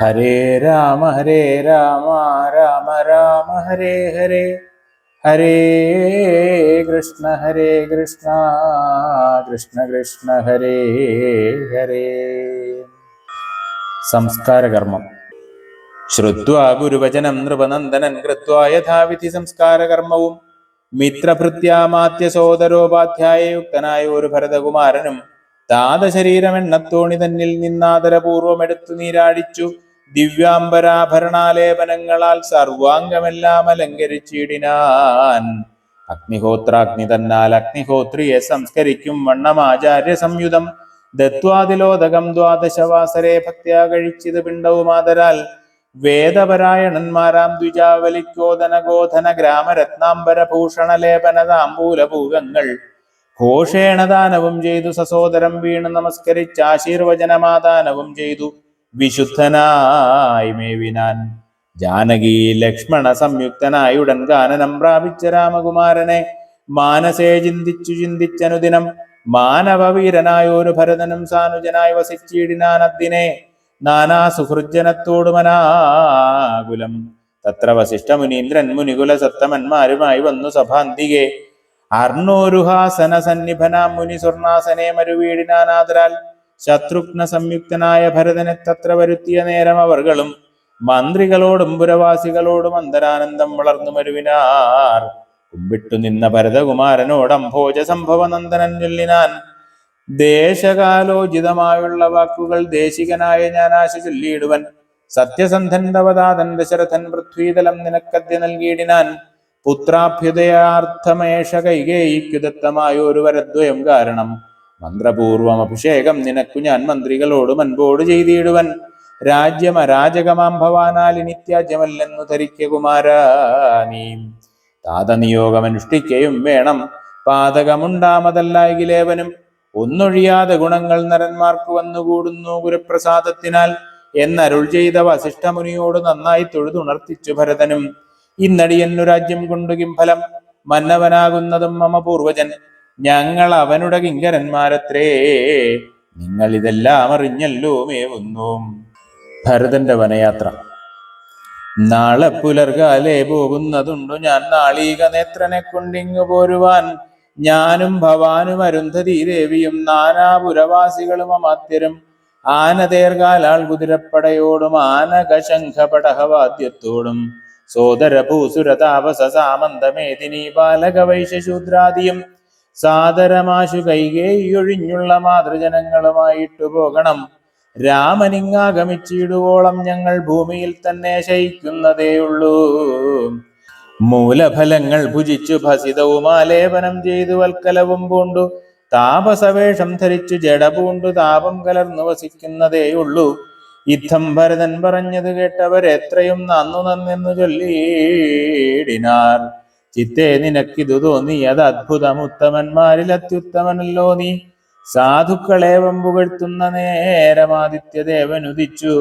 ഹരേ രാമ ഹരേ രാമ രാമ രാമ ഹരേ ഹരേ. ഹരേ കൃഷ്ണ ഹരേ കൃഷ്ണ കൃഷ്ണ കൃഷ്ണ ഹരേ ഹരേ. സംസ്കാരകർമ്മം. ശ്രുത്വാ ഗുരുവചനം നൃപനന്ദനൻ കൃത്വാ യഥാവിധി സംസ്കാരകർമ്മവും. മിത്രഭൃത്യാമാത്യ സോദരോപാധ്യായയുക്തനായ ഒരു ഭരതകുമാരനും താതശരീരമെണ്ണത്തോണി തന്നിൽ നിന്നാദരപൂർവമെടുത്തു നീരാടിച്ചു. ദിവ്യാംബരാഭരണാലേപനങ്ങളാൽ സർവാംഗമെല്ലാം അലങ്കരിച്ചിടിനാൻ. അഗ്നിഹോത്രാഗ്നി തന്നാൽ അഗ്നിഹോത്രിയെ സംസ്കരിക്കും വണ്ണം ആചാര്യ സംയുതം ദത്വാതിലോദകം ദ്വാദശവാസരെ ഭക്തിയാ കഴിച്ചിത് പിണ്ടവുമാതരാൽ. വേദപരായണന്മാരാം ദ്വിജാവലിക്കോദന ഗോധന ഗ്രാമരത്നാംബര ഭൂഷണലേപന താമ്പൂലഭൂഗങ്ങൾ ഘോഷേണ ചെയ്തു സസോദരം വീണ് നമസ്കരിച്ച് ആശീർവചനമാദാനവും ചെയ്തു. വിശുദ്ധനായി മേവിനാൻ. ജാനകി ലക്ഷ്മണ സംയുക്തനായി ഉടൻ ഗാനനം പ്രാപിച്ച രാമകുമാരനെ മാനസേ ചിന്തിച്ചു ചിന്തിച്ചനുദിനം മാനവവീരനായൊരു ഭരതനും സാനുജനായി വസിച്ചിടിനാനദ്ദിനെ നാനാ സുഹൃജനത്തോടു മനാകുലം തത്ര വസിഷ്ഠ മുനീന്ദ്രൻ മുനികുല സത്തമന്മാരുമായി വന്നു സഭാന്തികെ. അർണോരുഹാസന സന്നിഭനാം മുനി സ്വർണാസനെ മരുവീടിനാനാദരാൽ ശത്രുഘ്ന സംയുക്തനായ ഭരതനെ തത്ര വരുത്തിയ നേരം അവർകളും മന്ത്രികളോടും പുരവാസികളോടും അന്തരാനന്ദം വളർന്നു മരുവിനാർ കുമ്പിട്ടു നിന്ന ഭരതകുമാരനോട് അംഭോജ സംഭവ നന്ദനൻ ചൊല്ലിനാൻ. ദേശകാലോചിതമായുള്ള വാക്കുകൾ ദേശികനായ ഞാൻ ആശ ചൊല്ലിയിടുവൻ. സത്യസന്ധൻ തവതാതൻ ദശരഥൻ പൃഥ്വീതലം നിനക്കദ്യ നൽകിയിടിനാൻ. പുത്രാഭ്യുദയാർത്ഥമേഷ കൈകേയിക്കുദത്തമായ ഒരു വരദ്വയം കാരണം. മന്ത്രപൂർവം അഭിഷേകം നിനക്കു ഞാൻ മന്ത്രികളോട് അൻപോട് ചെയ്തിടുവൻ. രാജ്യം അരാജകമാം ഭവാനാൽ നിത്യാജ്യമല്ലെന്നു ധരിക്ക കുമാര നീ. താതനിയോഗമനുഷ്ഠിക്കയും വേണം. പാതകമുണ്ടാമതല്ലായകിലേവനും ഒന്നൊഴിയാതെ ഗുണങ്ങൾ നരന്മാർക്ക് വന്നുകൂടുന്നു ഗുരുപ്രസാദത്തിനാൽ. എന്നരുൾ ചെയ്ത വസിഷ്ഠമുനിയോട് നന്നായി തൊഴുതുണർത്തിച്ചു ഭരതനും. ഇന്നടിയന്നു രാജ്യം കൊണ്ടു കിംഫലം. മന്നവനാകുന്നതും മമ പൂർവജൻ ഞങ്ങൾ അവനുടെ കിങ്കരന്മാരത്രേ. നിങ്ങൾ ഇതെല്ലാം അറിഞ്ഞല്ലോ മേവുന്നു. ഭരതന്റെ വനയാത്ര. നാളെ പുലർകാലേ പോകുന്നതുണ്ടു. ഞാൻ നാളീക നേത്രനെ കൊണ്ടിങ്ങു പോരുവാൻ. ഞാനും ഭവാനും അരുന്ധതി ദേവിയും നാനാപുരവാസികളും അമാത്യരും. ആനതേർകാലാൾ കുതിരപ്പടയോടും ആനകശംഖപടഹവാദ്യത്തോടും. സോദര ഭൂസുര താപസ സാമന്തമേദിനി ബാലക വൈശ്യശൂദ്രാദിയും സാദരമാശു കൈകേയൊഴിഞ്ഞുള്ള മാതൃജനങ്ങളുമായിട്ടു പോകണം. രാമനിങ്ങാഗമിച്ചിടുവോളം ഞങ്ങൾ ഭൂമിയിൽ തന്നെ ശയിക്കുന്നതേയുള്ളൂ മൂലഫലങ്ങൾ ഭുജിച്ചു ഭസിതവും ആലേപനം ചെയ്തു വൽക്കലവും പൂണ്ടു. താപസവേഷം ധരിച്ചു ജഡപൂണ്ടു താപം കലർന്നു വസിക്കുന്നതേയുള്ളൂ യുദ്ധം ഭരതൻ പറഞ്ഞത് കേട്ടവരെത്രയും നന്നു നന്നെന്നു ചൊല്ലിയിടിനാർ. ചിത്തേ നിനക്കിതു തോന്നി. അത് അത്ഭുതം ഉത്തമന്മാരിൽ അത്യുത്തമനല്ലോ നീ. സാധുക്കളേവം പുകഴ്ത്തുന്ന നേരമാദിത്യദേവൻ ഉദിച്ചു.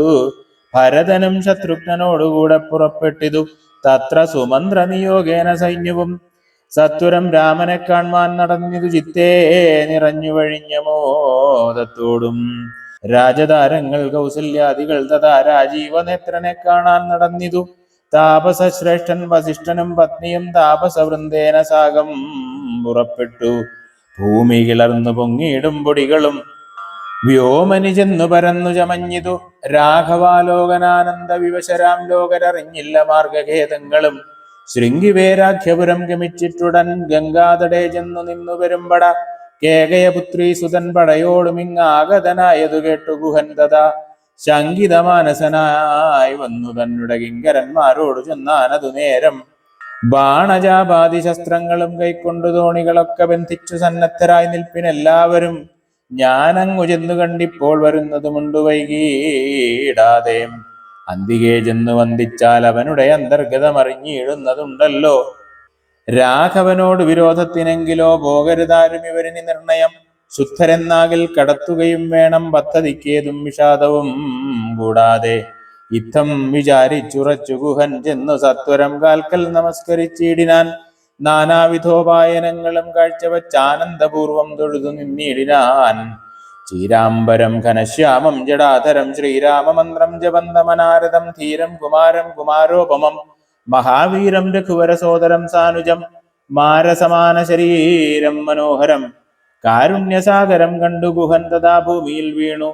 ഭരതനും ശത്രുഘ്നോടുകൂടെ പുറപ്പെട്ടിതു. തത്ര സുമന്ത്ര നിയോഗേന സൈന്യവും. സത്വരം രാമനെ കാൺമാൻ നടന്നിതു ചിത്തേ നിറഞ്ഞു വഴിഞ്ഞ മോദത്തോടും. രാജതാരങ്ങൾ കൗസല്യാദികൾ തഥാ രാജീവനേത്രനെ കാണാൻ നടന്നിതു. താപസശ്രേഷ്ഠൻ വസിഷ്ഠനും പത്നിയും താപസവൃന്ദേന സാഗം പുറപ്പെട്ടു. ഭൂമി കിളർന്നു പൊങ്ങിയിടും പൊടികളും. വ്യോമനി ചെന്നു പരന്നു ചമഞ്ഞിതു. രാഘവാലോകനാനന്ദ വിവശരാം ലോകരറിഞ്ഞില്ല മാർഗഖേദങ്ങളും. ശൃംഗിവേരാഖ്യപുരം ഗമിച്ചിട്ടുടൻ ഗംഗാതടേ ചെന്നു നിന്നു വരുമ്പട കേകയപുത്രി സുതൻ പടയോടുമിങ്ങാഗതനായതു കേട്ടു ഗുഹൻ തഥാ. ശങ്കിതമാനസനായി വന്നു തന്നുടെ കിങ്കരന്മാരോട് ചെന്നാനതു നേരം. ബാണജാപാതി ശസ്ത്രങ്ങളും കൈക്കൊണ്ടു തോണികളൊക്കെ ബന്ധിച്ചു സന്നദ്ധരായി നിൽപ്പിനെല്ലാവരും ഞാനങ്ങു ചെന്നു കണ്ടിപ്പോൾ വരുന്നതുമുണ്ട് വൈകിടാതെ. അന്തികെ ചെന്നു വന്ദിച്ചാൽ അവനുടെ അന്തർഗതം അറിഞ്ഞിടുന്നതുണ്ടല്ലോ രാഘവനോട് വിരോധത്തിനെങ്കിലോ പോകരുതാരും ഇവരിനി നിർണയം. ശുദ്ധരെന്നാകിൽ കടത്തുകയും വേണം പദ്ധതിക്കേതും വിഷാദവും. കൂടാതെ യുദ്ധം വിചാരിച്ചുറച്ചു ഗുഹൻ ചെന്നു സത്വരം കാൽക്കൽ നമസ്കരിച്ചിടിനാൻ. നാനാവിധോപായനങ്ങളും കാഴ്ചവച്ച് ആനന്ദപൂർവം തൊഴുതു നിന്നിടിനാൻ. ചീരാംബരം ഘനശ്യാമം ജടാധരം ശ്രീരാമമന്ത്രം ജപന്തമനാരദം ധീരം കുമാരം കുമാരോപമം. മഹാവീരം രഘുവരസോദരം സാനുജം മാരസമാന ശരീരം മനോഹരം കാരുണ്യസാഗരം കണ്ടു ഗുഹൻ തഥാ ഭൂമിയിൽ വീണു.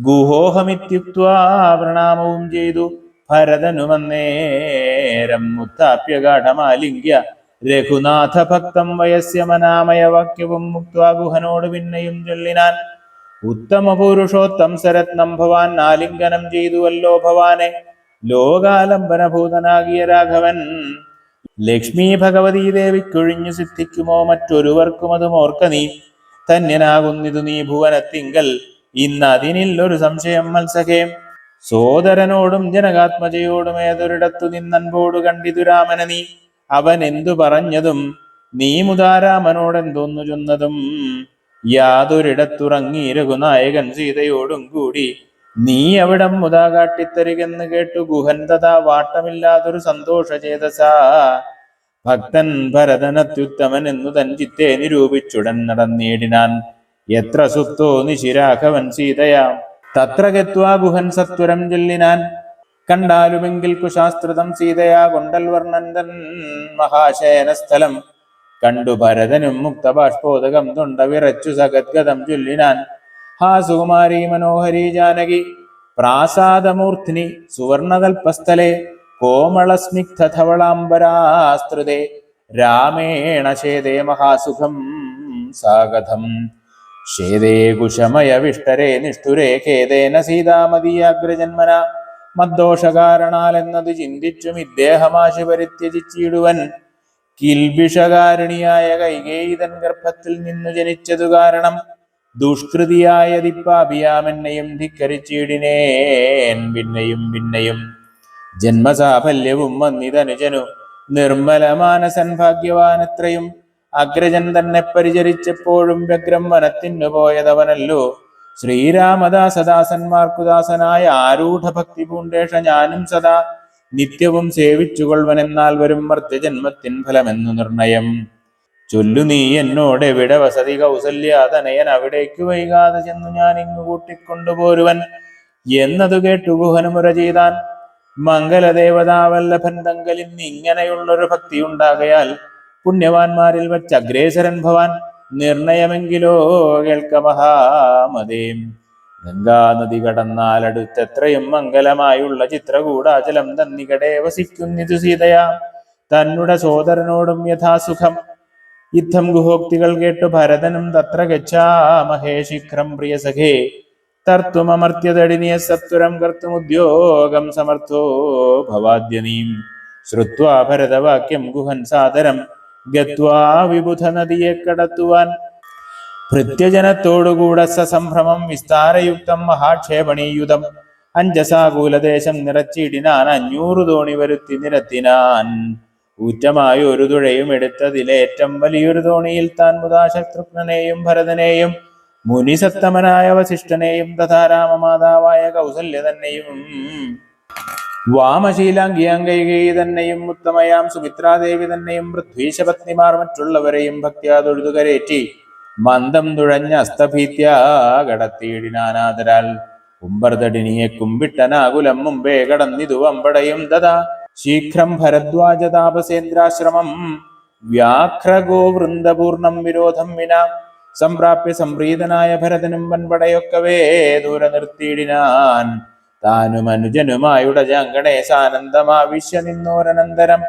ഗുഹോഹമിത്യുക്വാ പ്രണാമവും ചെയ്തു. ഭരതനുമന്നേരം മുത്താപ്യഗാഠമാലിംഗ്യ. രഘുനാഥ ഭക്തം വയസ്യ മനാമയ വാക്യവും മുക്വാ ഗുഹനോട് പിന്നെയും ചൊല്ലിനാൻ. ഉത്തമ പുരുഷോത്തം സരത്നം ഭവാൻ ആലിംഗനം ചെയ്തുവല്ലോ ഭവാനെ. ലോകാലംബനഭൂതനാകിയ രാഘവൻ. ലക്ഷ്മി ഭഗവതി ദേവിക്കൊഴിഞ്ഞു സിദ്ധിക്കുമോ മറ്റൊരുവർക്കും അതും ഓർക്ക നീ ധന്യനാകുന്നിതു നീ ഭുവനത്തിങ്കൽ ഇന്ന് അതിനിൽ ഒരു സംശയം മത്സഖേം സോദരനോടും ജനകാത്മജയോടും ഏതൊരിടത്തു നിന്നൻപോടു കണ്ടിതു രാമന നീ. അവൻ എന്തു പറഞ്ഞതും നീ മുതാരാമനോടെന്തോന്നു ചൊന്നതും. യാതൊരിടത്തുറങ്ങി രഘുനായകൻ സീതയോടും കൂടി നീ അവിടം മുതാ കാട്ടിത്തരികെന്ന് കേട്ടു ഗുഹൻ തഥാ വാട്ടമില്ലാതൊരു സന്തോഷചേതസ ഭക്തൻ ഭരതനത്യുത്തമൻ എന്നു തൻ ചിത്തെ നിരൂപിച്ചുടൻ നടന്നേടിനാൻ എത്ര സുപ്തോ നിശിരാഘവൻ സീതയാ. തത്ര ഗത്വാ ഗുഹൻ സത്വരം ചൊല്ലിനാൻ. കണ്ടാലുമെങ്കിൽ കുശാസ്ത്രതം സീതയാ കൊണ്ടൽ വർണന്തൻ മഹാശയന സ്ഥലം. കണ്ടു ഭരതനും മുക്തബാഷ്പോതകം തൊണ്ട വിറച്ചു സഗദ്ഗതം ചൊല്ലിനാൻ. ഹാ സുകുമാരി മനോഹരി ജാനകി പ്രാസാദമൂർത്തിനി സുവർണകൽപ്പസ്ഥലെ. കോമളസ്നിഗ്ധധവളാംബരാസ്തൃതേ. രാമേണ ശേതേ മഹാസുഖം സാഗതം ശേതേ കുശമയ വിഷ്ടരേ നിഷ്ഠുരേ ഖേദേന സീതാമതീയാഗ്രജന്മന. മദ്ദോഷകാരണാൽ എന്നത് ചിന്തിച്ചും ഇദ്ദേഹമാശു പരിത്യജിച്ചിടുവൻ കിൽബിഷകാരിണിയായ കൈകേയിതൻ ഗർഭത്തിൽ നിന്നു ജനിച്ചതു കാരണം ദുഷ്കൃതിയായ ദിപ്പാഭിയാമെന്നെയും ധിക്കരിച്ചിടിനേൻ. പിന്നെയും പിന്നെയും ജന്മസാഫല്യവും വന്നിതനുജനു. നിർമ്മല മാനസൻ ഭാഗ്യവാനത്രയും അഗ്രജൻ തന്നെ പരിചരിച്ചപ്പോഴും വ്യഗ്രം വനത്തിനു പോയതവനല്ലോ. ശ്രീരാമദാസദാസന്മാർക്കു ദാസനായ ആരൂഢ ഭക്തി പൂണ്ടേഷ ഞാനും സദാ. നിത്യവും സേവിച്ചുകൊള്ളുവനെന്നാൽ വരും മർത്യജന്മത്തിൻ ഫലമെന്നു നിർണയം. ചൊല്ലു നീ എന്നോട് എവിടെ വസതി കൗസല്യാതനയൻ അവിടേക്ക് വൈകാതെ ചെന്നു ഞാൻ ഇങ്ങു കൂട്ടിക്കൊണ്ടുപോരുവൻ. എന്നതു കേട്ടു ഗുഹനുമുര ചെയ്താൻ. മംഗലദേവതാവല്ലഭൻ തങ്കലിൽ ഇങ്ങനെയുള്ളൊരു ഭക്തി ഉണ്ടാകയാൽ പുണ്യവാന്മാരിൽ വച്ച് അഗ്രേസരൻ ഭവാൻ നിർണയമെങ്കിലോ കേൾക്ക മഹാമതേം. ഗംഗാനദി കടന്നാൽ അടുത്തെത്രയും മംഗലമായുള്ള ചിത്രകൂടാചലം തന്നികടെ വസിക്കുന്നിതു സീതയാ. തന്നുടെ സോദരനോടും യഥാസുഖം. യുദ്ധം ഗുഹോക്തികൾ കേട്ടു ഭരതനും തത്ര ഗച്ഛാമഹേ ശീഘ്രം പ്രിയ സഖേ തർത്തുമമർത്യതടിനിയ സത്വരം കർത്തുമുദ്യോഗം സമർത്ഥോ ഭവാദ്യനീം. ശ്രുത്വാ ഭരതവാക്യം ഗുഹൻ സാദരം. ഗത്വാ വിബുധ നദിയെ കടത്തുവാൻ. ഭൃത്യജനത്തോടുകൂടെ സസംഭ്രമം വിസ്താരയുക്തം മഹാക്ഷേപണീയുധം അഞ്ചസാകൂലദേശം നിറച്ചിടിനാൻ അഞ്ഞൂറ് തോണി വരുത്തി നിരത്തിനാൻ. ഊറ്റമായ ഒരു തുഴയും എടുത്തതിലേറ്റം വലിയൊരു തോണിയിൽ താൻ മുതാ ഭരതനെയും മുനിസത്തമനായ വസിഷ്ഠനെയും തഥാ രാമമാതാവായ കൗസല്യ തന്നെയും വാമശീലാംഗിയാംഗൈകൈ തന്നെയും ഉത്തമയാം സുമിത്രാദേവി തന്നെയും പൃഥ്വീശപത്നിമാർ മറ്റുള്ളവരെയും ഭക്തിയാ തൊഴുതു കരേറ്റി മന്ദം തുഴഞ്ഞ അസ്തഭീത്യാ കടത്തിയിടിനാനാദരാൽ ഉമ്പർതടിനിയെ കുമ്പിട്ടനാകുലം മുമ്പേ കടന്നിതു വമ്പടയും തഥാ. ശീഘ്രം ഭരദ്വാജ താപസേന്ദ്രാശ്രമം വ്യാഘ്രഗോ വൃന്ദപൂർണം വിരോധം വിന. സംപ്രാപ്യ സംപ്രീതനായ ഭരതനും വൻപടയൊക്കവേ ദൂരെ നിർത്തിയിടിനാൻ. താനും അനുജനുമായുടജാങ്കണേ സാനന്ദമാവിശ്യ നിന്നോരനന്തരം.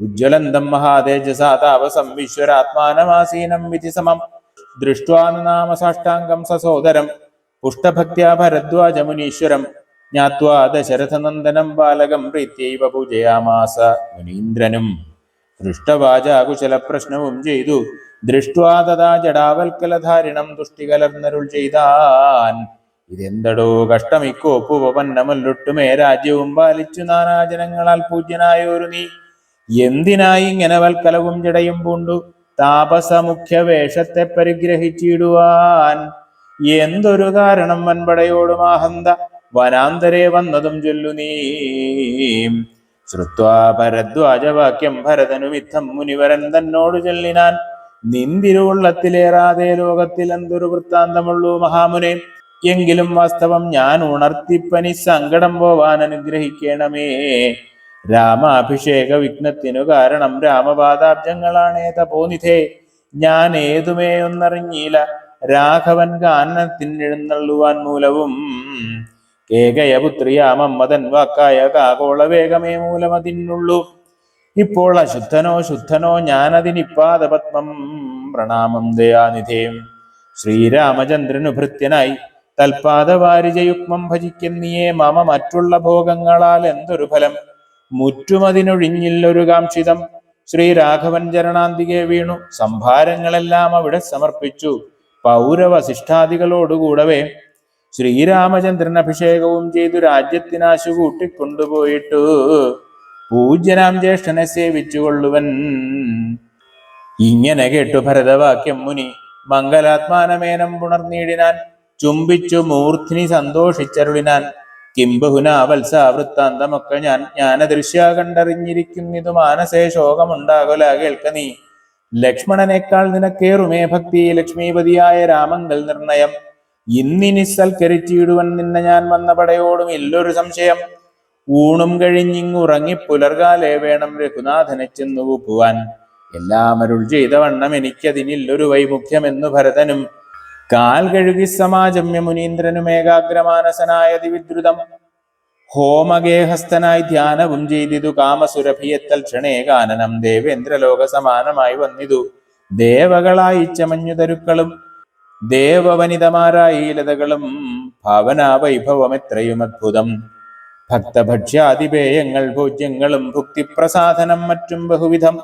ഉജ്ജ്വലന്തം മഹാതേജസാ താപസം വിശ്വരാത്മാനമാസീനം വിധി സമം. ദൃഷ്ടാനുനാമ നാമ സാഷ്ടാംഗം സസോദരം പുഷ്ടഭക്ത്യാ ഭരദ്വാജമുനീശ്വരം ജ്ഞാത്വാ ദശരഥനന്ദനം ബാലകം പ്രീത്യൈവ പൂജയാമാസ മുനീന്ദ്രനും. ദൃഷ്ടവാചാകുശല പ്രശ്നവും ചെയ്തു. ദൃഷ്ട്വാ തഥാ ജടാവൽക്കലധാരിണം തുഷ്ടികലർന്നരുൾ ചെയ്താൻ. ഇതെന്തടോ കഷ്ടമിക്കോപ്പുവന്നമല്ലൊട്ടുമേ രാജ്യവും പാലിച്ചു നാനാജനങ്ങളാൽ പൂജ്യനായോരു നീ. എന്തിനായി ഇങ്ങനെ വൽക്കലവും ജടയും പൂണ്ടു? താപസമുഖ്യ വേഷത്തെ പരിഗ്രഹിച്ചിടുവാൻ. എന്തൊരു കാരണം വൻപടയോടും ആഹന്ത. വനാന്തരെ വന്നതും ചൊല്ലു നീ. ശ്രുത്വാ ഭരദ്വാജവാക്യം ഭരതനുമിത്തം മുനിവരൻ തന്നോട് ചൊല്ലിനാൻ. നിന്തിരുവുള്ളത്തിലേറാതെ ലോകത്തിൽ എന്തൊരു വൃത്താന്തമുള്ളൂ മഹാമുനെ. എങ്കിലും വാസ്തവം ഞാൻ ഉണർത്തിപ്പനി സങ്കടം പോവാൻ അനുഗ്രഹിക്കണമേ. രാമാഭിഷേക വിഘ്നത്തിനു കാരണം രാമപാദാബ്ജങ്ങളാണേ തപോനിധേ. ഞാൻ ഏതുമേ ഒന്നറിഞ്ഞില്ല. രാഘവൻ കാനനത്തിനെഴുന്നള്ളുവാൻ മൂലവും. കേകയപുത്രിയാമമ്മതൻ വാക്കായ കാകോള വേഗമേ മൂലമതിനുള്ളൂ ഇപ്പോൾ അശുദ്ധനോ ശുദ്ധനോ ഞാനതിനിപ്പാദപത്മം പ്രണാമം ദയാനിധേയം ശ്രീരാമചന്ദ്രനു ഭൃത്യനായി തൽപാദവാരിജയുഗ്മം ഭജിക്കുന്നിയേ മമ മറ്റുള്ള ഭോഗങ്ങളാൽ എന്തൊരു ഫലം? മുറ്റുമതിനൊഴിഞ്ഞില്ലൊരു കാംക്ഷിതം. ശ്രീരാഘവൻ ചരണാന്തികെ വീണു. സംഭാരങ്ങളെല്ലാം അവിടെ സമർപ്പിച്ചു. പൗരവശിഷ്ടാദികളോടുകൂടവേ ശ്രീരാമചന്ദ്രൻ അഭിഷേകവും ചെയ്തു രാജ്യത്തിനാശു കൂട്ടിക്കൊണ്ടുപോയിട്ടു പൂജ്യനാം ജ്യേഷ്ഠനെ സേവിച്ചുകൊള്ളുവൻ. ഇങ്ങനെ കേട്ടു ഭരതവാക്യം മുനി മംഗലാത്മാനമേനം പുണർനീടിനാൻ ചുംബിച്ചു മൂർധിനി സന്തോഷിച്ചരുളിനാൻ കിംബഹുന വൃത്താന്തമൊക്കെ ഞാൻ ജ്ഞാനദൃശ്യ കണ്ടറിഞ്ഞിരിക്കുന്നിതു മാനസേ ശോകമുണ്ടാകലാ കേൾക്ക നീ. ലക്ഷ്മണനേക്കാൾ നിനക്കേറുമേ ഭക്തി ലക്ഷ്മീപതിയായ രാമങ്കൽ നിർണയം. ഇന്നിനി സൽക്കരിച്ചിടുവൻ നിന്നെ ഞാൻ വന്ന പടയോടും ഇല്ലൊരു സംശയം. ഊണും കഴിഞ്ഞിങ്ങുറങ്ങി പുലർകാലേ വേണം രഘുനാഥനെ ചെന്നു പോവാൻ എല്ലാം അരുൾ ചെയ്ത വണ്ണം എനിക്കതിനില്ലൊരു വൈമുഖ്യമെന്നു ഭരതനും കാൽ കഴുകി സമാജമ്യ മുനീന്ദ്രനും ഏകാഗ്രമാനസനായ ദിവിദ്രുതം ഹോമഗേഹസ്ഥനായി ധ്യാനവും ചെയ്തിതു കാമസുരഭിയത്തൽ ക്ഷണേകാനനം ദേവേന്ദ്രലോക സമാനമായി വന്നിതു. ദേവകളായി ചമഞ്ഞുതരുക്കളും ദേവവനിതമാരായി ലതകളും ഭാവനാ വൈഭവം എത്രയും അദ്ഭുതം ഭക്തഭക്ഷ്യാതിപേയങ്ങൾ ഭോജ്യങ്ങളും ഭുക്തിപ്രസാധനം മറ്റും ബഹുവിധം.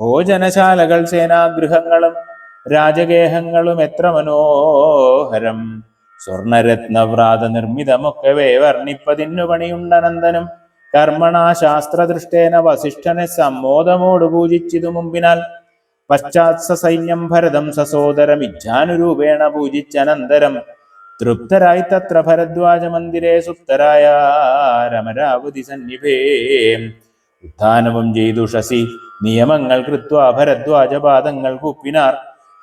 ഭോജനശാലകൾ സേനാഗൃഹങ്ങളും രാജഗേഹങ്ങളും എത്ര മനോഹരം. സ്വർണരത്നവ്രാത നിർമ്മിതമൊക്കവേ വർണിപ്പതിന്നു പണിയുണ്ടനന്ദനും കർമ്മണാ ശാസ്ത്രദൃഷ്ടേന വസിഷ്ഠനെ സമ്മോദമോട് പൂജിച്ചിതു മുമ്പിനാൽ. പശ്ചാത്ത സൈന്യം ഭരതം സസോദരം ഇച്ഛാനുരൂപേണ പൂജിച്ചനന്തരം. തൃപ്തരായി തത്ര ഭരദ്വാജ മന്ദിരേ സുപ്തരായ രമരാവതി സന്നിഭേ ഉത്ഥാനവും ചെയ്തു ശശി. നിയമങ്ങൾ കൃത്വ ഭരദ്വാജപാദങ്ങൾ കുപ്പിനാർ.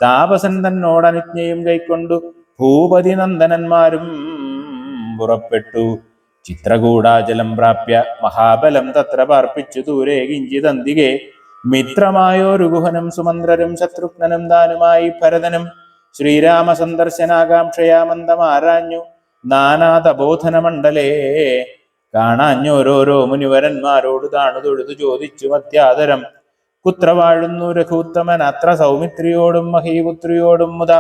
താപസൻ തന്നോടനുജ്ഞയും കൈക്കൊണ്ടു ഭൂപതി നന്ദനന്മാരും പുറപ്പെട്ടു. ചിത്രകൂടാചലം പ്രാപ്യ മഹാബലം തത്ര പാർപ്പിച്ചു ദൂരെ കിഞ്ചിതന്തികെ മിത്രമായോരു ഗുഹനും സുമന്ത്രരും ശത്രുഘ്നനും താനുമായി ഭരതനും ശ്രീരാമ സന്ദർശനാകാംക്ഷയാ ആരാഞ്ഞു നാനാതബോധനമണ്ഡലേ. കാണാഞ്ഞോരോരോ മുനിവരന്മാരോട് താണു തൊഴുതു ചോദിച്ചു മത്യാദരം. കുത്ര വാഴുന്നു രഘുത്തമൻ അത്ര സൗമിത്രിയോടും മഹീപുത്രിയോടും മുത.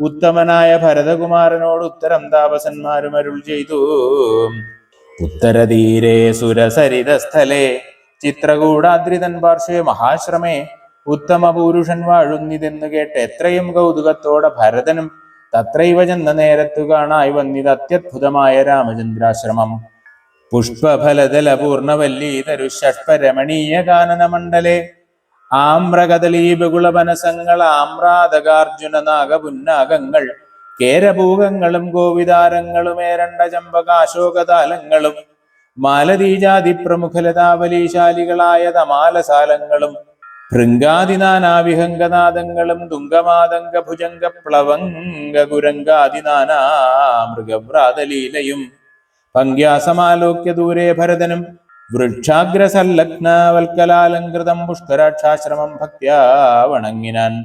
ഉത്തമനായ ഭരതകുമാരനോട് ഉത്തരം താപസന്മാരും അരുൾ ചെയ്തു. ഉത്തരതീരെ സുരസരിതസ്ഥലേ. ചിത്രകൂടാദ്രിതൻ പാർശ്വേ മഹാശ്രമേ. ഉത്തമ പുരുഷൻ വാഴുന്നിതെന്ന് കേട്ട് എത്രയും കൗതുകത്തോടെ ഭരതനും തത്രൈവ ചെന്ന നേരത്തു കാണായി വന്നിത് അത്യത്ഭുതമായ രാമചന്ദ്രാശ്രമം. പുഷ്പഫലദല പൂർണവല്ലീതരു ഷഷ്പരമണീയ കാനന മണ്ഡലേ ആമ്രകദലീ ബകുളവനസങ്ങൾ ആമ്രാതകാർജുന നാഗപുന്നാഗങ്ങൾ കേരഭൂകങ്ങളും ഗോവിതാരങ്ങളുമേരണ്ട ചമ്പകാശോകതാലങ്ങളും മാലതീജാതി പ്രമുഖലതാവലീശാലികളായ തമാലസാലങ്ങളും ഭൃംഗാദിനാനാവിഹംഗനാദങ്ങളും തുങ്കമാതങ്ക ഭുജംഗ പ്ലവംഗ ഗുരംഗാദിനാനാ മൃഗവ്രാതലീലയും പങ്ക്യാസമാലോക്യ ദൂരെ ഭരതനും വൃക്ഷാഗ്രസല്ലഗ്നവൽക്കലാലങ്കൃതം പുഷ്കരാക്ഷാശ്രമം ഭക്യാ വണങ്ങിനാൻ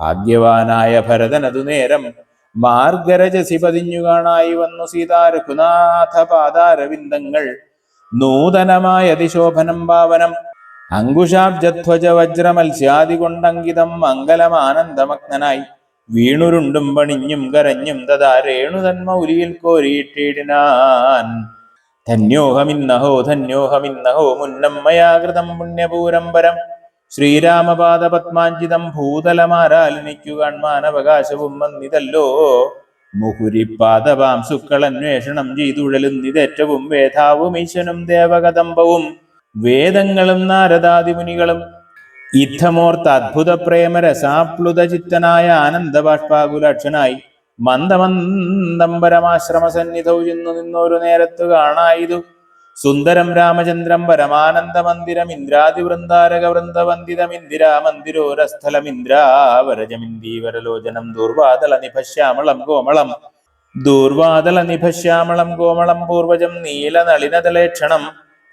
ഭാഗ്യവാനായ ഭരതനതു നേരം മാർഗരജസി പതിഞ്ഞു കാണായി വന്നു സീതാരഘുനാഥ പാദാരവിന്ദങ്ങൾ നൂതനമായ അതിശോഭനം പാവനം അങ്കുശാബ്ജധ്വജ വജ്രമത്സ്യാദി കൊണ്ടങ്കിതം മംഗലമാനന്ദമഗ്നനായി. വീണുരുണ്ടും പണിഞ്ഞും കരഞ്ഞും തഥാ രേണുതന്മൗലിയിൽ കോരിയിട്ടിടിനാൻ. ധന്യോഹമിന്നഹോ ധന്യോഹമിന്നഹോ മുന്നമ്മയാകൃതം മയാ കൃതം പുണ്യപൂരം പരം ശ്രീരാമപാദപത്മാഞ്ചിതം ഭൂതലമാരാലിനിക്കു കാൺമാനവകാശവും വന്നിതല്ലോ. മുഹുരിപ്പാദവാം സുക്കളന്വേഷണം ചെയ്തുഴലുന്നിതേറ്റവും വേധാവും ഈശ്വനും ദേവകദമ്പവും വേദങ്ങളും നാരദാദിമുനികളും ഇത്തമോർത്ത് അദ്ഭുത പ്രേമരസാപ്ലുത ചിത്തനായ ആനന്ദബാഷ്പാകുലക്ഷനായി മന്ദമന്ദം പരമാശ്രമ സന്നിധൗ നിന്നൊരു നേരത്തു കാണായിതു. സുന്ദരം രാമചന്ദ്രം പരമാനന്ദ മന്ദിരം ഇന്ദ്രാതിവൃന്ദാരക വൃന്ദവന്ദിതം ഇന്ദിരാ മന്ദിരോരസ്ഥലമിന്ദ്രാവരജമിന്ദീവരലോചനം ദൂർവാതല നിഭശ്യാമളം കോമളം ദൂർവാതല നിഭശ്യാമളം കോമളം പൂർവജം നീലനളിനതലേക്ഷണം.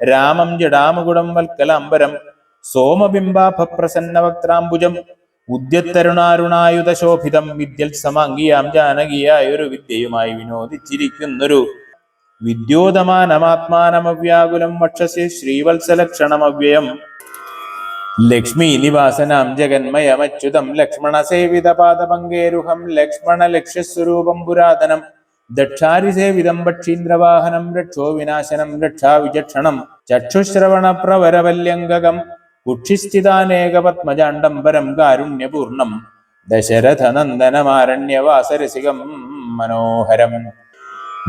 രാമം ജടാമുകുടം വൽക്കലാംബരം സോമബിംബാഭപ്രസന്നവക്ത്രാംബുജം ഉദ്യത്തരുണാരുണായുധ ഉദ്യത്തരുണാരുണായുധശോഭിതം വിദ്യൽ സമാംഗിയാം ജാനകിയായൊരു വിദ്യയുമായി വിനോദിച്ചിരിക്കുന്നൊരു വിദ്യോതമാനമാത്മാനമവ്യാകുലം വക്ഷസി ശ്രീവത്സലക്ഷണമവ്യയം. ലക്ഷ്മി നിവാസനാം ജഗന്മയമച്യുതം ലക്ഷ്മണ സേവിത ലക്ഷ്മണ പുരാതനം ദക്ഷാരി വിധം പക്ഷീന്ദ്രവാഹനം രക്ഷോ വിനാശനം രക്ഷാ വിചക്ഷണം ചക്ഷുശ്രവണ പ്രവരവല്യംഗകം കുക്ഷിസ്ഥിതാനേകപത്മജാണ്ഡം പരം കാരുണ്യപൂർണം ദശരഥനന്ദനമാരണ്യവാസരസികം മനോഹരം.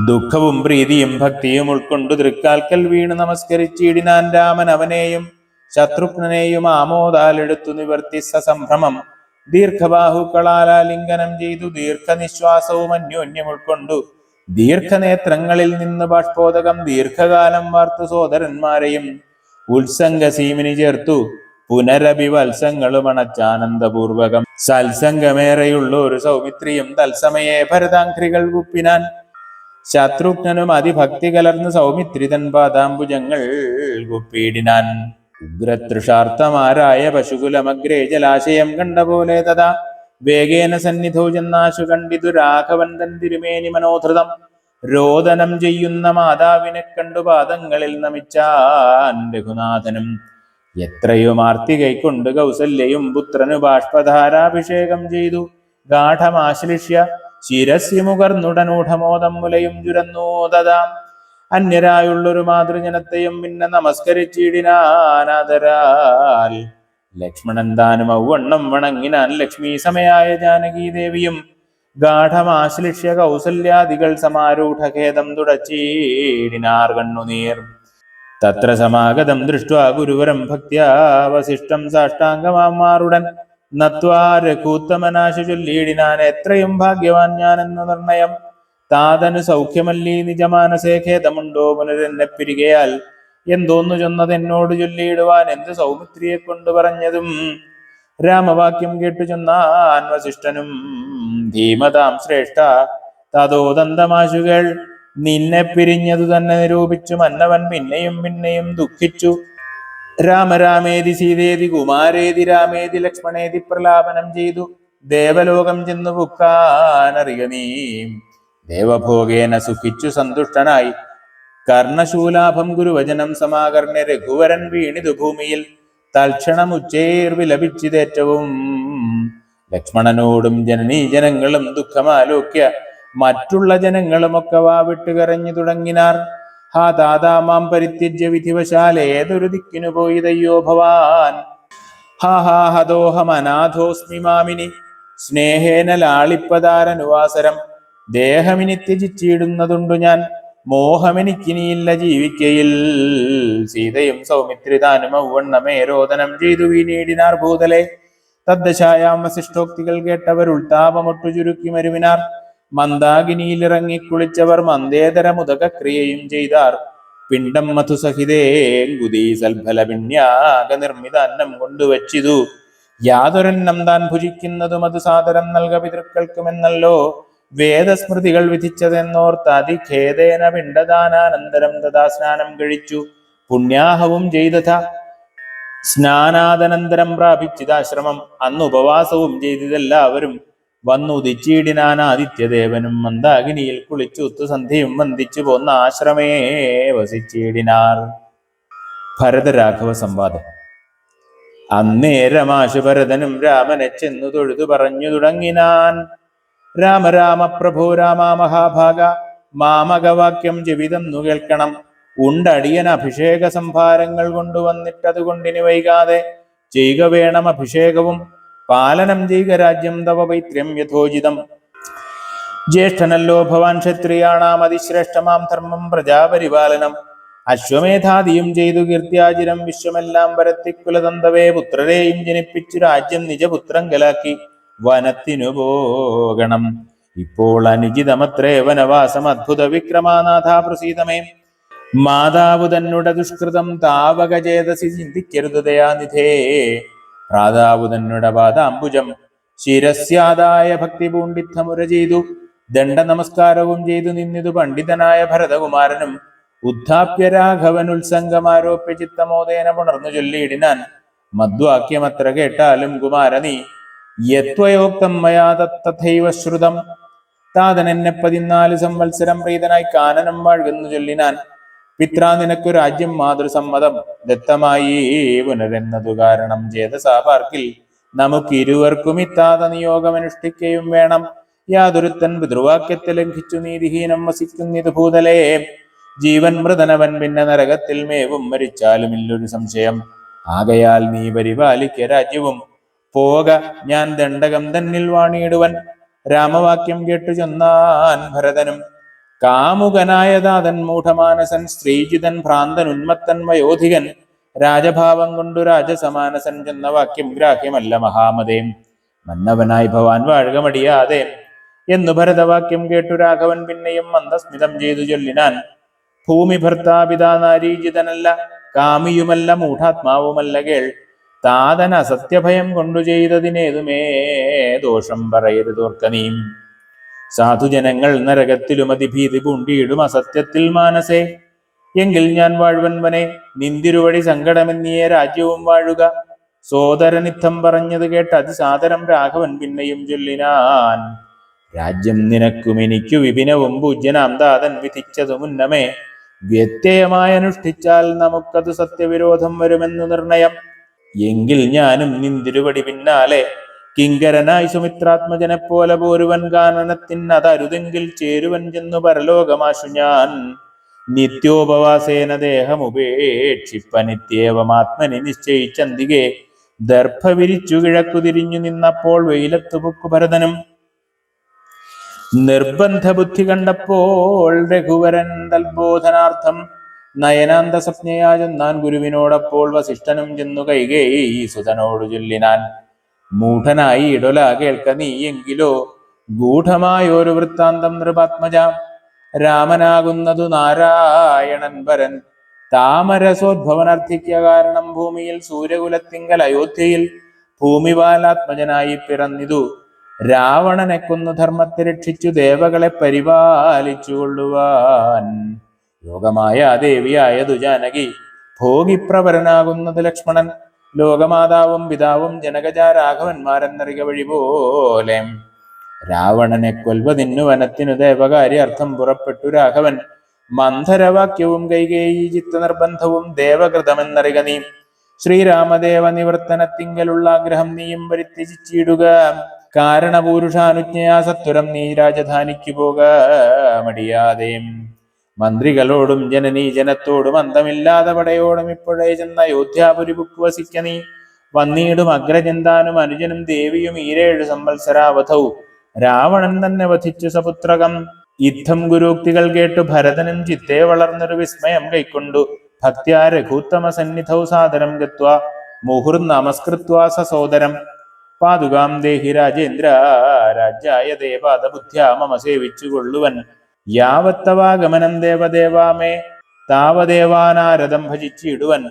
ദുഃഖവും പ്രീതിയും ഭക്തിയും ഉൾക്കൊണ്ടു തൃക്കാൽക്കൽ വീണ് നമസ്കരിച്ചിടിനാൻ രാമൻ അവനെയും ശത്രുഘ്നെയും ആമോദാലെടുത്തു നിവർത്തി സസംഭ്രമം. ദീർഘബാഹുക്കളാലാലിംഗനം ചെയ്തു ദീർഘനിശ്വാസവും അന്യോന്യം ഉൾക്കൊണ്ടു. ദീർഘനേത്രങ്ങളിൽ നിന്ന് ബാഷ്പോതകം ദീർഘകാലം വാർത്തു സോദരന്മാരെയും ഉത്സംഗസീമിനി ചേർത്തു. പുനരഭിവത്സങ്ങളും അണച്ചാനന്ദപൂർവകം സത്സംഗമേറെയുള്ള ഒരു സൗമിത്രിയും തത്സമയെ ഭരതാംഘ്രികൾ കുപ്പിനാൻ. ശത്രുഘ്നനും അതിഭക്തി കലർന്ന് സൗമിത്രി തൻ പാദാംബുജങ്ങൾ കുപ്പിയിടിനാൻ. ഉഗ്രതൃഷാർത്ഥമാരായ പശുകുലമഗ്രേ ജലാശയം കണ്ട പോലെ തഥാ. വേഗേന സന്നിധോ ചെന്നാശു കണ്ടിതു രാഘവൻ തിരുമേനി മനോധൃതം. രോദനം ചെയ്യുന്ന മാതാവിനെ കണ്ടു പാദങ്ങളിൽ നമിച്ചാൻ രഘുനാഥനും. എത്രയോ മാർത്തികൈക്കൊണ്ട് കൗസല്യയും പുത്രനു ബാഷ്പധാരാഭിഷേകം ചെയ്തു. ഗാഠമാശ്ലിഷ്യ ശിരസ്യമുകർന്നുടനൂഢമോദം മുലയും ചുരന്നോദതാം അന്യരായുള്ളൊരു മാതൃജനത്തെയും പിന്നെ നമസ്കരിച്ചിടിനാനാദരാൽ ലക്ഷ്മണൻ താനും ഔവണ്ണം വണങ്ങിനാൻ ലക്ഷ്മി സമയായ ജാനകീ ദേവിയും ഗാഠമാശ്ലിഷ്യ കൗസല്യാദികൾ സമാരൂഢഖേദം തുടച്ചീടിനാർ കണ്ണുനീർ. തത്ര സമാഗതം ദൃഷ്ട്വാ ഗുരുവരം ഭക്തിയാവശിഷ്ടം വസിഷ്ഠം സാഷ്ടാംഗമാറുടൻ നത്വാ രഘൂത്തമനാശു ചൊല്ലിയിടിനാൻ എത്രയും ഭാഗ്യവാൻ ഞാനെന്ന നിർണയം. താതന് സൗഖ്യമല്ലീ നിജമാനസേ ഖേദമുണ്ടോ പുനരെന്നെ പിരികയാൽ? എന്തോന്നു ചൊന്നത് എന്നോട് ചൊല്ലിയിടുവാൻ എന്ത് സൗമിത്രിയെ കൊണ്ട് പറഞ്ഞതും? രാമവാക്യം കേട്ടു ചൊന്നാൻ വസിഷ്ഠനും ധീമതാം ശ്രേഷ്ഠ തതോ ദന്തമാശുകൾ. നിന്നെ പിരിഞ്ഞതു തന്നെ നിരൂപിച്ചു മന്നവൻ പിന്നെയും പിന്നെയും ദുഃഖിച്ചു. രാമരാമേതി സീതേതി കുമാരേതി രാമേതി ലക്ഷ്മണേതി പ്രലാപനം ചെയ്തു. ദേവലോകം ചെന്നു പുക്കാനറിയ നീ ദേവഭോഗേന സുഖിച്ചു സന്തുഷ്ടനായി. കർണശൂലാഭം ഗുരുവചനം സമാകർണ്യ രഘുവരൻ വീണിതു ഭൂമിയിൽ. തൽക്ഷണം ഉച്ചേർ വിലപിച്ചിതേറ്റവും ലക്ഷ്മണനോടും ജനനീ ജനങ്ങളും ദുഃഖമാലോക്യ. മറ്റുള്ള ജനങ്ങളുമൊക്കെ വാവിട്ട് കരഞ്ഞു തുടങ്ങിനാർ. ഹാ ദാദാ പരിത്യജ്യ വിധിവശാൽ ഏതൊരു ദിക്കിനു പോയി തയ്യോ ഭവാൻ. ഹാ ഹാ ഹതോഹമനാഥോസ്മി മാമിനി. സ്നേഹേന ലാളിപ്പതാരനുവാസരം ദേഹമിനി ത്യജിച്ചിടുന്നതുണ്ടു ഞാൻ. മോഹമെനിക്കിനിയില്ല ജീവിക്കയിൽ. സീതയും സൗമിത്രിതാനും ഔവണ്ണമേ രോദനം ചെയ്തു വീണീടിനാർ ഭൂതലെ. തദ്ദശായാം വശിഷ്ടോക്തികൾ കേട്ടവർ ഉൾത്താപമൊട്ടു ചുരുക്കി മരുവിനാർ. മന്ദാകിനിയിലിറങ്ങി കുളിച്ചവർ മന്ദേതര മുതകക്രിയയും ചെയ്താർ. പിണ്ടം മധുസഹിതേ ഗുദീ സൽഫല പിണ്യാക നിർമ്മിത അന്നം കൊണ്ടുവച്ചിതു യാതൊരന്നം താൻ ഭുജിക്കുന്നതും അത് സാദരം നൽക പിതൃക്കൾക്കുമെന്നല്ലോ. വേദസ്മൃതികൾ വിധിച്ചതെന്നോർത്ത് അതിഖേദേന പിണ്ടദാനാനന്തരം തഥാ സ്നാനം കഴിച്ചു. പുണ്യാഹവും ചെയ്തഥ സ്നാനാദനന്തരം പ്രാപിച്ചിതാശ്രമം. അന്ന് ഉപവാസവും ചെയ്തതെല്ലാവരും വന്നു. ഉദിച്ചീടിനാൻ ആദിത്യദേവനും മന്ദാകിനിയിൽ കുളിച്ചു ഉത്തുസന്ധിയും വന്ദിച്ചു പോന്ന ആശ്രമേ വസിച്ചീടിനാർ. ഭരതരാഘവ സംവാദം. അന്നേരമാശു ഭരതനും രാമനെ ചെന്നു തൊഴുതു പറഞ്ഞു തുടങ്ങിനാൻ. രാമ രാമ പ്രഭു രാമ മഹാഭാഗ. മാമകവാക്യം നു കേൾക്കണം. ഉണ്ടടിയൻ അഭിഷേക സംഭാരങ്ങൾ കൊണ്ടുവന്നിട്ടതുകൊണ്ടിനി വൈകാതെ ചെയ്യുക വേണം അഭിഷേകവും. പാലനം ചെയ്യുക രാജ്യം തവ പൈത്രം യഥോചിതം. ജ്യേഷ്ഠനല്ലോ ഭവാൻ ക്ഷത്രിയാണാം അതിശ്രേഷ്ഠമാം ധർമ്മം പ്രജാപരിപാലനം. അശ്വമേധാദിയും ചെയ്തു കീർത്തിയാചിരം വിശ്വമെല്ലാം പരത്തിക്കുലതന്തവേ പുത്രരെയും ജനിപ്പിച്ചു രാജ്യം നിജപുത്രങ്കലാക്കി. വനത്തിനു പോകണം. ഇപ്പോൾ അനുചിതമത്രേ വനവാസം അദ്ഭുത വിക്രമാനാഥ പ്രസീതമേ. മാതാവ് തന്നുടെ ദുഷ്കൃതം താവകചേതസി ചിന്തിക്കരുത് ദയാനിധേ. ഭ്രാതാവ് തന്നുടെ പാദാംബുജം ശിരസ്യാദായ ഭക്തി പൂണ്ടിത്തമുര ചെയ്തു. ദണ്ഡ നമസ്കാരവും ചെയ്തു നിന്നിതു പണ്ഡിതനായ ഭരതകുമാരനും. ഉദ്ധാപ്യ രാഘവൻ ഉത്സംഗമാരോപ്യ ചിത്തമോദേന പുണർന്നു ചൊല്ലിയിടിനാൻ. മദ്വാക്യമത്ര കേട്ടാലും കുമാരനീ യത്വയോക്തം മയാ തത്തഥൈവ ശ്രുതം. താതൻ എന്നെ പതിനാല് സംവത്സരം പ്രീതനായി കാനനം വാഴുന്നു ചൊല്ലിനാൻ. പിത്രാ നിനക്കു രാജ്യം മാതൃസമ്മതം. ദത്തമായി പുനരെന്നതു കാരണം ചേതസാ പാർക്കിൽ. നമുക്ക് ഇരുവർക്കും ഇത്താത നിയോഗമനുഷ്ഠിക്കുകയും വേണം. യാതൊരുത്തൻ പിതൃവാക്യത്തെ ലംഘിച്ചു നീതിഹീനം വസിക്കുന്നിത് ഭൂതലേ. ജീവൻ മൃതനവൻ പിന്നെ നരകത്തിൽ മേവും മരിച്ചാലും ഇല്ലൊരു സംശയം. ആകയാൽ നീ പരിപാലിക്ക രാജ്യവും. പോക ഞാൻ ദണ്ഡകം തന്നിൽ വാണിയിടുവൻ. രാമവാക്യം കേട്ടു ചെന്നാൻ ഭരതനും. കാമുകനായ ദാതൻ മൂഢമാനസൻ സ്ത്രീജിതൻ ഭ്രാന്തൻ ഉന്മത്തൻ വയോധികൻ. രാജഭാവം കൊണ്ടു രാജസമാനസൻ ചെന്ന വാക്യം ഗ്രാഹ്യമല്ല മഹാമതേം. മന്നവനായി ഭവാൻ വാഴകമടിയാതെ. എന്നു ഭരതവാക്യം കേട്ടു രാഘവൻ പിന്നെയും മന്ദസ്മിതം ചെയ്തു ചൊല്ലിനാൻ. ഭൂമി ഭർത്താപിതാ നാരീജിതനല്ല കാമിയുമല്ല മൂഢാത്മാവുമല്ല കേൾ. താതൻ സത്യഭയം കൊണ്ടു ചെയ്തതിനേതുമേ ദോഷം പറയരുതോർക്കനീം സാധുജനങ്ങൾ നരകത്തിലും അതിഭീതി പൂണ്ടിയിടും അസത്യത്തിൽ മാനസേ. എങ്കിൽ ഞാൻ വാഴ്വൻവനെ നിന്തിരുവഴി സങ്കടമെന്നിയ രാജ്യവും വാഴുക. സോദരനിത്തം പറഞ്ഞത് കേട്ട് അതിസാദരം രാഘവൻ പിന്നെയും ചൊല്ലിനാൻ. രാജ്യം നിനക്കും എനിക്കു വിപിനവും പൂജ്യനാം താതൻ വിധിച്ചതു മുന്നമേ. വ്യത്യയമായി അനുഷ്ഠിച്ചാൽ നമുക്കത് സത്യവിരോധം വരുമെന്ന് നിർണയം. എങ്കിൽ ഞാനും നിന്തിരുവടി പിന്നാലെ. കിങ്കരനായി സുമിത്രാത്മജനെ പോലെ പോരുവൻ കാനനത്തിനതരുതെങ്കിൽ ചേരുവൻ ചെന്നു പരലോകമാശു ഞാൻ. നിത്യോപവാസേന ദേഹമുപേക്ഷിപ്പനിത്യേവമാത്മനി നിശ്ചയിച്ചന്തികെ. ദർഭ വിരിച്ചു കിഴക്കു തിരിഞ്ഞു നിന്നപ്പോൾ വെയിലത്തു പൊക്കു ഭരതനും. നിർബന്ധ ബുദ്ധി കണ്ടപ്പോൾ രഘുവരൻ തൽബോധനാർത്ഥം നയനാന്ത സ്വപ്നയാ ചെന്നാൻ ഗുരുവിനോടപ്പോൾ വസിഷ്ഠനും ചെന്നു കൈകേയി സുതനോട് ചൊല്ലിനാൻ മൂഢനായി ഇടൊല കേൾക്ക നീ എങ്കിലോ ഗൂഢമായൊരു വൃത്താന്തം നൃപാത്മജ രാമനാകുന്നതു നാരായണൻ വരൻ താമരസോദ്ഭവനർത്ഥിക്ക കാരണം ഭൂമിയിൽ സൂര്യകുലത്തിങ്കൽ അയോധ്യയിൽ ഭൂമിപാലാത്മജനായി പിറന്നിതു രാവണനെ കൊന്നു ധർമ്മത്തെ രക്ഷിച്ചു ദേവകളെ പരിപാലിച്ചു കൊള്ളുവാൻ. യോഗമായ ദേവിയായതു ജാനകി ഭോഗിപ്രവരനാകുന്നത് ലക്ഷ്മണൻ. ലോകമാതാവും പിതാവും ജനകജ രാഘവന്മാരെന്നറിക വഴി പോലെ രാവണനെ കൊൽവതിന്നു വനത്തിനു ദേവകാര്യർത്ഥം പുറപ്പെട്ടു രാഘവൻ. മന്ധരവാക്യവും കൈകേയി ചിത്ത നിർബന്ധവും ദേവകൃതമെന്നറിക നീ. ശ്രീരാമദേവ നിവർത്തനത്തിങ്കലുള്ള ആഗ്രഹം നീയും പരിത്യജിച്ചിടുക. കാരണപൂരുഷാനുജ്ഞയാ സത്വരം നീ രാജധാനിക്ക് പോക മടിയാതെ. മന്ത്രികളോടും ജനനീ ജനത്തോടും അന്തമില്ലാതെ പടയോടും ഇപ്പോഴേ ചെന്ന അയോധ്യാപുരി വസിക്ക നീ. വന്നീടും അഗ്രചന്താനും അനുജനും ദേവിയും ഈരേഴ് സംവത്സരാവധവും. രാവണൻ തന്നെ വധിച്ചു സപുത്രകം. യുദ്ധം ഗുരുക്തികൾ കേട്ടു ഭരതനും ചിത്തേ വളർന്നൊരു വിസ്മയം കൈക്കൊണ്ടു. ഭക്ത്യാ രഘൂത്തമ സന്നിധൗ സാദരം ഗത്വ. മുഹുർ നമസ്കൃത്വാ സസോദരം പാതുകാം ദേഹി രാജേന്ദ്ര. രാജ്യായ ദേവാദബുദ്ധ്യാ മമ സേവിച്ചു കൊള്ളുവൻ യാവത്തവാഗമനം ദേവദേവാമേ. താവദേവാനാരഥം ഭജിച്ചിടുവൻ.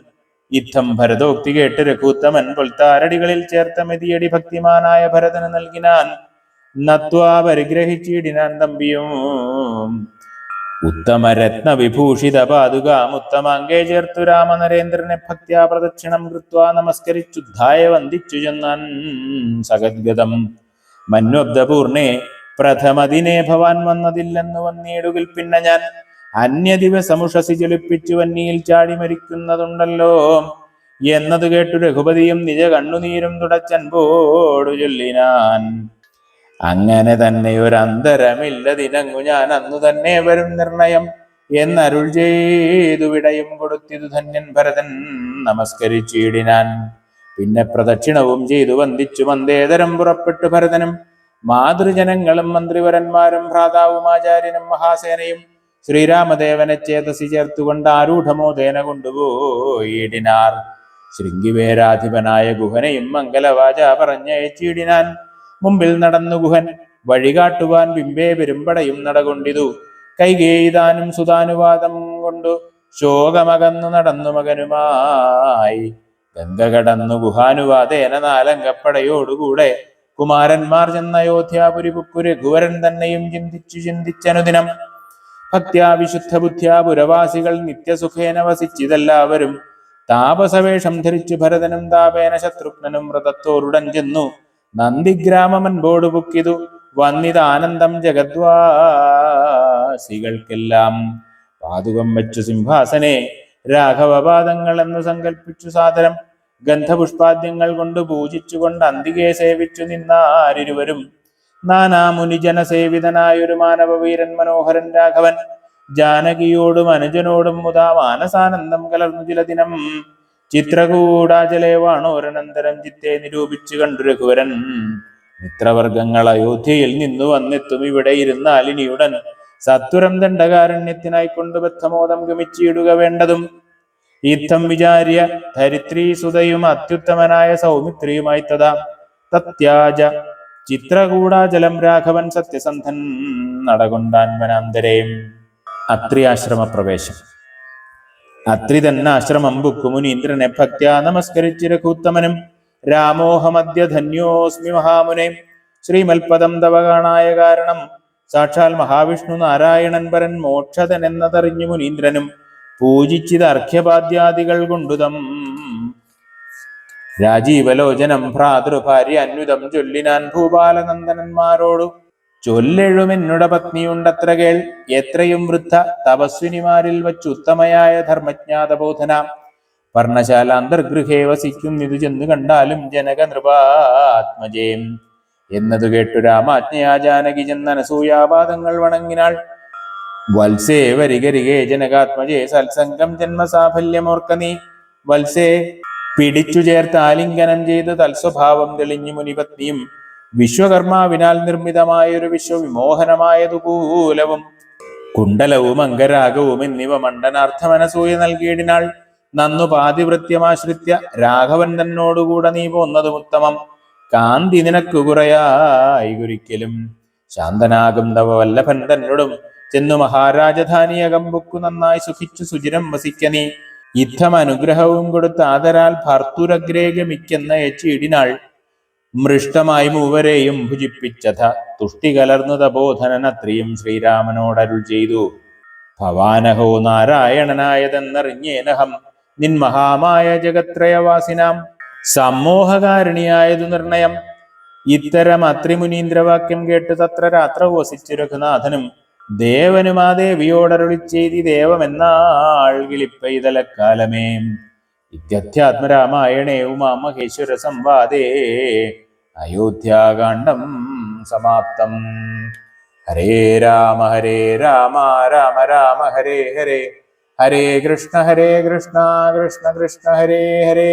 യുദ്ധം ഭരതോക്തി കേട്ട് രഘുത്തമൻ പൊൽത്താരടികളിൽ ചേർത്ത മെതിയടി ഭക്തിമാനായ ഭരതന് നൽകിനാൻ. നത്വാ പരിഗ്രഹിച്ചിടിനാൻ തമ്പിയും. ഉത്തമരത്ന വിഭൂഷിത പാതുകാമുത്തമാങ്കേ ചേർത്തു രാമനരേന്ദ്രനെ ഭക്ത്യാ പ്രദക്ഷിണം കൃത്വാ നമസ്കരിച്ചുദ്ധായ വന്ദിച്ചു ചെന്നാൻ. സഗദ്ഗതം മന്വബ്ദപൂർണേ പ്രഥമദിനെ ഭവാൻ വന്നതില്ലെന്ന് വന്നിടുകിൽ പിന്നെ ഞാൻ അന്യദിവസമുഷസി ജലിപ്പിച്ചു വന്നിയിൽ ചാടി മരിക്കുന്നതുണ്ടല്ലോ. എന്നത് കേട്ടു രഘുപതിയും നിജ കണ്ണുനീരും തുടച്ചൻ തുടച്ചൻപോടു ചൊല്ലിനാൻ. അങ്ങനെ തന്നെ ഒരു അന്തരമില്ലതിനങ്ങു ഞാൻ അന്നു തന്നെ വരും നിർണയം എന്നരുൾ ചെയ്തു വിടയും കൊടുത്തിതു ധന്യൻ ഭരതൻ നമസ്കരിച്ചിടിനാൻ. പിന്നെ പ്രദക്ഷിണവും ചെയ്തു വന്ദിച്ചു വന്ദേതരം പുറപ്പെട്ടു ഭരതനും മാതൃജനങ്ങളും മന്ത്രിവരന്മാരും ഭ്രാതാവും ആചാര്യനും മഹാസേനയും ശ്രീരാമദേവനെ ചേതസി ചേർത്തുകൊണ്ട് ആരൂഢമോദേന കൊണ്ടുപോയിടിനാർ. ശൃംഗിവേരാധിപനായ ഗുഹനെയും മംഗലവാച പറഞ്ഞയച്ചിടിനാൻ. മുമ്പിൽ നടന്നു ഗുഹൻ വഴികാട്ടുവാൻ ബിംബേ പെരുമ്പടയും നടകൊണ്ടിതു. കൈകേയിതാനും സുതാനുവാദം കൊണ്ടു ശോകമകന്നു നടന്നു മകനുമായി. ഗംഗ കടന്നു ഗുഹാനുവാദേന നാലങ്കപ്പടയോടുകൂടെ കുമാരന്മാർ ചെന്ന അയോധ്യാപുരി പുക്കു രഘുവരൻ തന്നെയും ചിന്തിച്ചു ചിന്തിച്ചനുദിനം. ഭക്ത്യാ വിശുദ്ധ ബുദ്ധ്യാ പുരവാസികൾ നിത്യസുഖേന വസിച്ചിതെല്ലാവരും താപസവേഷം ധരിച്ചു ഭരതനും താപേന ശത്രുഘ്നനും വ്രതത്തോരുടൻ ചെന്നു. നന്ദിഗ്രാമമൻപോട് പുക്കിതു. വന്നിതാനന്ദം ജഗദ്വാസികൾക്കെല്ലാം. പാതുകം വെച്ചു സിംഹാസനെ. രാഘവപാദങ്ങൾ എന്ന് സങ്കൽപ്പിച്ചു സാദരം. ഗന്ധപുഷ്പാദ്യങ്ങൾ കൊണ്ട് പൂജിച്ചുകൊണ്ട് അന്തികെ സേവിച്ചു നിന്നാരിരുവരും നാനാമുനിജന സേവിതനായൊരു മാനവവീരൻ മനോഹരൻ രാഘവൻ ജാനകിയോടും അനുജനോടും മുതാ മാനസാനന്ദം കലർന്നു ചില ദിനം ചിത്രകൂടാചലേവാണ് ഒരനന്തരം ചിത്തെ നിരൂപിച്ചു കണ്ടു രഘുവരൻ. മിത്രവർഗങ്ങൾ അയോധ്യയിൽ നിന്നു വന്നെത്തും ഇവിടെ ഇരുന്നാൽ ഇനിയുടൻ സത്വരം ദണ്ഡകാരണ്യത്തിനായി കൊണ്ട് ബദ്ധമോദം ഗമിച്ചിടുക വേണ്ടതും. യുദ്ധം വിചാര്യ ധരിത്രീ സുതയും അത്യുത്തമനായ സൗമിത്രിയുമായി തഥാ തത്യാജ ചിത്രകൂടാചലം രാഘവൻ സത്യസന്ധൻ നടകൊണ്ടാൻ വനാന്തരേം അത്രി ആശ്രമ പ്രവേശം അത്രി തന്നെ ആശ്രമം ബുക്കു മുനീന്ദ്രനെ ഭക്ത്യാ നമസ്കരിച്ചിരഘൂത്തമനും രാമോഹമദ്യ ധന്യോസ്മി മഹാമുനെ. ശ്രീമൽപദം തവ കാണായ കാരണം സാക്ഷാൽ മഹാവിഷ്ണു നാരായണൻ പരൻ മോക്ഷതൻ എന്നതറിഞ്ഞു മുനീന്ദ്രനും പൂജിച്ചിത് അർഘ്യപാദ്യാദികൾ കൊണ്ടുതം. രാജീവലോചനം ഭ്രാതൃഭാര്യ അന്യുതം ചൊല്ലിനാൻ ഭൂപാലനന്ദനന്മാരോടു. ചൊല്ലെഴുമെന്നുട പത്നിയുണ്ടത്ര കേൾ. എത്രയും വൃദ്ധ തപസ്വിനിമാരിൽ വച്ച് ഉത്തമയായ ധർമ്മജ്ഞാതബോധന. വർണശാല അന്തർഗൃഹേ ഇത് ചെന്നു കണ്ടാലും ജനക നൃപാത്മജയം എന്നതു കേട്ടു രാമാജ്ഞയാ ജാനകി ചെന്നനസൂയാപാദങ്ങൾ വണങ്ങിനാൾ. വത്സേ വരികരികേ ജനകാത്മജേ സത്സംഗം ജന്മസാഫല്യമോർക്ക നീ. വത്സേ പിടിച്ചു ചേർത്ത് ആലിംഗനം ചെയ്ത് തൽസ്വഭാവം തെളിഞ്ഞു മുനിപത്നിയും വിശ്വകർമാവിനാൽ നിർമ്മിതമായൊരു വിശ്വവിമോഹനമായതുകൂലവും കുണ്ടലവും അംഗരാഗവും എന്നിവ മണ്ഡനാർത്ഥമനസൂയ നൽകിയിടിനാൾ നന്നു പാതിവൃത്യമാശ്രിത്യ രാഘവൻ തന്നോടുകൂടെ നീ പോന്നതും ഉത്തമം. കാന്തി നിനക്കു കുറയായി ഒരിക്കലും ശാന്തനാകും തവ വല്ലഭൻ തന്നോടും ചെന്നു മഹാരാജധാനിയകമ്പുക്കു നന്നായി സുഖിച്ചു സുചിരം വസിക്കനി യുദ്ധം അനുഗ്രഹവും കൊടുത്ത് ആദരാൽ ഭർത്തുരഗ്രേഗമിക്കെന്ന എച്ചിടിനാൾ മൃഷ്ടമായി മൂവരെയും ഭുജിപ്പിച്ചഥ തുഷ്ടി കലർന്നു തപോധനനത്രിയും ശ്രീരാമനോടരുൾ ചെയ്തു. ഭവാനഹോ നാരായണനായതെന്നറിഞ്ഞേനഹം. നിൻ മഹാമായ ജഗത്രയവാസിനാം സമ്മോഹകാരിണിയായതു നിർണയം. ഇത്തരം അത്രിമുനീന്ദ്രവാക്യം കേട്ട് തത്ര രാത്ര വസിച്ചു രഘുനാഥനും ദേവനും വിയോടരുളി ചെയ്തി ദേവമെന്നാൾ കിളിപ്പൈതലക്കാലമേ ഇത്യധ്യാത്മരാമായണേ ഉമാ മഹേശ്വര സംവാദേ അയോധ്യാകാന്ഡം സമാപ്തം. ഹരേ രാമ ഹരേ രാമ രാമ രാമ ഹരേ ഹരേ. ഹരേ കൃഷ്ണ ഹരേ കൃഷ്ണ കൃഷ്ണ കൃഷ്ണ ഹരേ ഹരേ.